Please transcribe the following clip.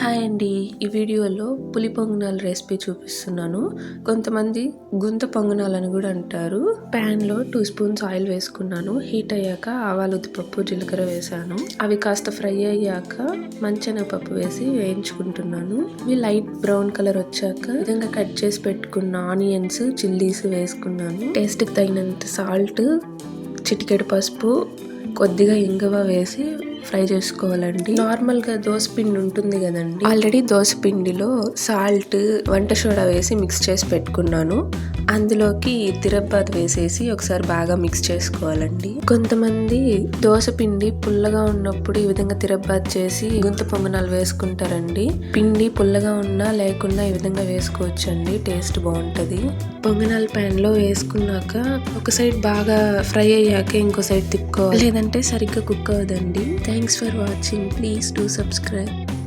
Hi అండి. ఈ వీడియోలో పులి పొంగనాల రెసిపీ చూపిస్తున్నాను. కొంతమంది గుంత పొంగనాలని కూడా అంటారు. ప్యాన్లో టూ స్పూన్స్ ఆయిల్ వేసుకున్నాను. హీట్ అయ్యాక ఆవాలు ఉద్దిపప్పు జీలకర్ర వేసాను. అవి కాస్త ఫ్రై అయ్యాక మంచెనగపప్పు వేసి వేయించుకుంటున్నాను. ఇవి లైట్ బ్రౌన్ కలర్ వచ్చాక విధంగా కట్ చేసి పెట్టుకున్న ఆనియన్స్ చిల్లీస్ వేసుకున్నాను. టేస్ట్కి తగినంత సాల్ట్ చిటికెడు పసుపు కొద్దిగా ఇంగువ వేసి ఫ్రై చేసుకోవాలండి. నార్మల్గా దోశ పిండి ఉంటుంది కదండి. ఆల్రెడీ దోశ పిండిలో సాల్ట్ వంట సోడా వేసి మిక్స్ చేసి పెట్టుకున్నాను. అందులోకి తిరబ్బాత్ వేసేసి ఒకసారి బాగా మిక్స్ చేసుకోవాలండి. కొంతమంది దోశ పిండి పుల్లగా ఉన్నప్పుడు ఈ విధంగా తిరబ్బాత్ చేసి గుంత పొంగనాలు వేసుకుంటారండి. పిండి పుల్లగా ఉన్నా లేకుండా ఈ విధంగా వేసుకోవచ్చండి. టేస్ట్ బాగుంటది. పొంగనాల ప్యాన్లో వేసుకున్నాక ఒక సైడ్ బాగా ఫ్రై అయ్యాక ఇంకో సైడ్ తిప్పుకోవాలి. లేదంటే సరిగ్గా కుక్ అవ్వదండి. Thanks for watching please do subscribe